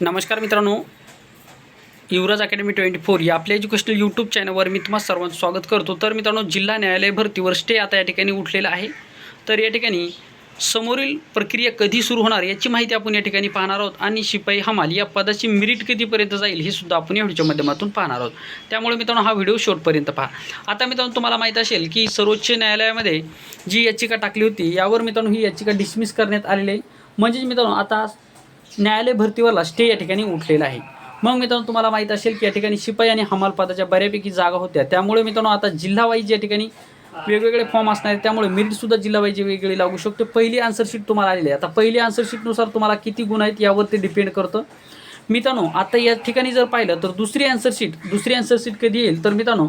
नमस्कार मित्रांनो. युवराज academy twenty four या आपल्या एज्युकेशनल यूट्यूब चॅनलवर मी तुम्हाला सर्वांचं स्वागत करतो. तर मित्रांनो जिल्हा न्यायालय भरतीवर स्टे आता या ठिकाणी उठलेला आहे. तर या ठिकाणी समोरील प्रक्रिया कधी सुरू होणार याची माहिती आपण या ठिकाणी पाहणार आहोत आणि शिपाई हमाल या पदाची मिरिट कधीपर्यंत जाईल हे सुद्धा आपण या व्हिडिओच्या माध्यमातून पाहणार आहोत. त्यामुळे मित्रांनो हा व्हिडिओ शेवटपर्यंत पहा. आता मित्रांनो तुम्हाला माहीत असेल की सर्वोच्च न्यायालयामध्ये जी याचिका टाकली होती यावर मित्रांनो ही याचिका डिसमिस करण्यात आलेली आहे. म्हणजेच मित्रांनो आता न्यायालय भरतीवरला स्टे या ठिकाणी उठलेला आहे. मग मित्रांनो तुम्हाला माहीत असेल की या ठिकाणी शिपाई आणि हमालपादाच्या बऱ्यापैकी जागा होत्या. त्यामुळे मित्रांनो आता जिल्हावाईज या ठिकाणी वेगवेगळे फॉर्म असणार आहेत. त्यामुळे मेरिटसुद्धा जिल्हावाईज वेगवेगळी वेगळी लागू शकते. पहिली आन्सर शीट तुम्हाला आलेली आहे. आता पहिली आन्सर शीटनुसार तुम्हाला किती गुण आहेत यावर ते डिपेंड करतं. मित्रांनो आता या ठिकाणी जर पाहिलं तर दुसरी आन्सर शीट दुसरी आन्सर शीट कधी येईल? तर मित्रांनो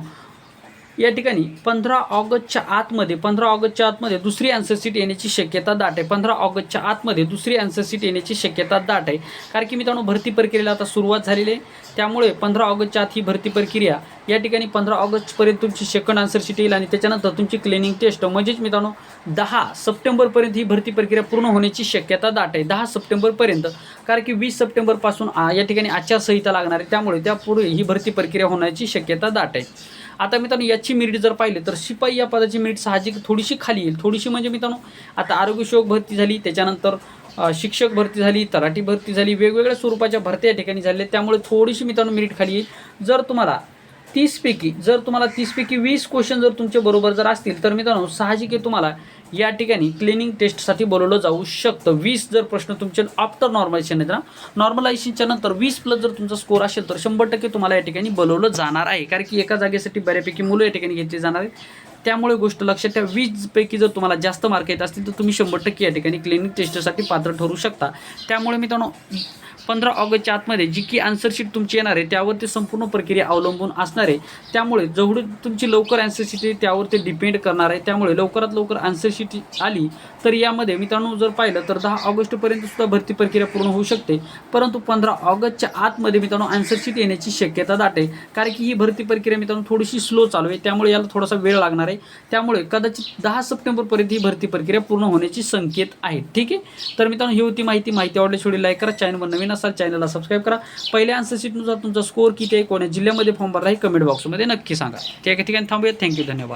या ठिकाणी पंधरा ऑगस्टच्या आतमध्ये पंधरा ऑगस्टच्या आतमध्ये दुसरी आन्सर सीट येण्याची शक्यता दाट आहे. पंधरा ऑगस्टच्या आतमध्ये दुसरी आन्सर सीट येण्याची शक्यता दाट आहे. कारण की मित्रांनो भरती प्रक्रियेला आता सुरुवात झालेली आहे. त्यामुळे पंधरा ऑगस्टच्या आत ही भरती प्रक्रिया या ठिकाणी पंधरा ऑगस्टपर्यंत तुमची सेकंड आन्सर सीट येईल आणि त्याच्यानंतर तुमची क्लिनिंग टेस्ट म्हणजेच मित्रांनो दहा सप्टेंबरपर्यंत ही भरती प्रक्रिया पूर्ण होण्याची शक्यता दाट आहे. दहा सप्टेंबरपर्यंत. कारण की वीस सप्टेंबरपासून या ठिकाणी आचारसंहिता लागणार आहे. त्यामुळे त्यापूर्वी ही भरती प्रक्रिया होण्याची शक्यता दाट आहे. आता मित्रांनो याची मेरिट जर पाहिले तर शिपाई या पदाची मेरिट साहजिक थोडीशी खाली येईल. थोडीशी म्हणजे मित्रांनो आता आरोग्यसेवक भरती झाली त्याच्यानंतर शिक्षक भरती झाली तलाठी भरती झाली वेगवेगळ्या स्वरूपाच्या भरत्या या ठिकाणी झाल्या त्यामुळे थोडीशी मित्रांनो मेरिट खाली येईल. जर तुम्हाला तीसपैकी जर तुम्हाला तीसपैकी वीस क्वेश्चन जर तुमचे बरोबर जर असतील तर मित्रांनो साहजिक आहे तुम्हाला या ठिकाणी क्लिनिंग टेस्टसाठी बोलवलं जाऊ शकतं. वीस जर प्रश्न तुमचे आफ्टर नॉर्मलायझेशन आहेत ना नॉर्मलायझेशनच्या नंतर वीस प्लस जर तुमचा स्कोर असेल तर शंभर टक्के तुम्हाला या ठिकाणी बोलवलं जाणार आहे. कारण की एका जागेसाठी बऱ्यापैकी मुलं या ठिकाणी घेतली जाणार आहेत. त्यामुळे गोष्ट लक्षात ठेवा. वीजपैकी जर तुम्हाला जास्त मार्क येत असतील तर तुम्ही शंभर टक्के या ठिकाणी क्लिनिक टेस्टसाठी पात्र ठरू शकता. त्यामुळे मित्रांनो पंधरा ऑगस्टच्या आतमध्ये जी की आन्सर शीट तुमची येणार आहे त्यावर ते संपूर्ण प्रक्रिया अवलंबून असणार आहे. त्यामुळे जेवढी तुमची लवकर आन्सर शीट आहे त्यावर ते डिपेंड करणार आहे. त्यामुळे लवकरात लवकर आन्सर शीट आली तर यामध्ये मित्रांनो जर पाहिलं तर दहा ऑगस्टपर्यंत सुद्धा भरती प्रक्रिया पूर्ण होऊ शकते. परंतु पंधरा ऑगस्टच्या आतमध्ये मित्रांनो आन्सर शीट येण्याची शक्यता दाटे कारण की ही भरती प्रक्रिया मित्रांनो थोडीशी स्लो चालू आहे. त्यामुळे याला थोडासा वेळ लागणार आहे. त्यामुळे कदाचित दहा सप्टेंबरपर्यंत ही भरती प्रक्रिया पूर्ण होण्याची संकेत आहेत ठीक आहे? तर मित्रांनो ही होती माहिती. माहिती आवडली थोडी लाईक करा. चॅनलवर नवीन असाल चॅनलला सबस्क्राईब करा. पहिल्या आन्सर शीटनुसार तुमचा स्कोर किती आहे कोण्या जिल्ह्यामध्ये फॉर्म भरला आहे कमेंट बॉक्समध्ये नक्की सांगा. ठीक आहे ठिकाणी थांबूया. थँक्यू धन्यवाद.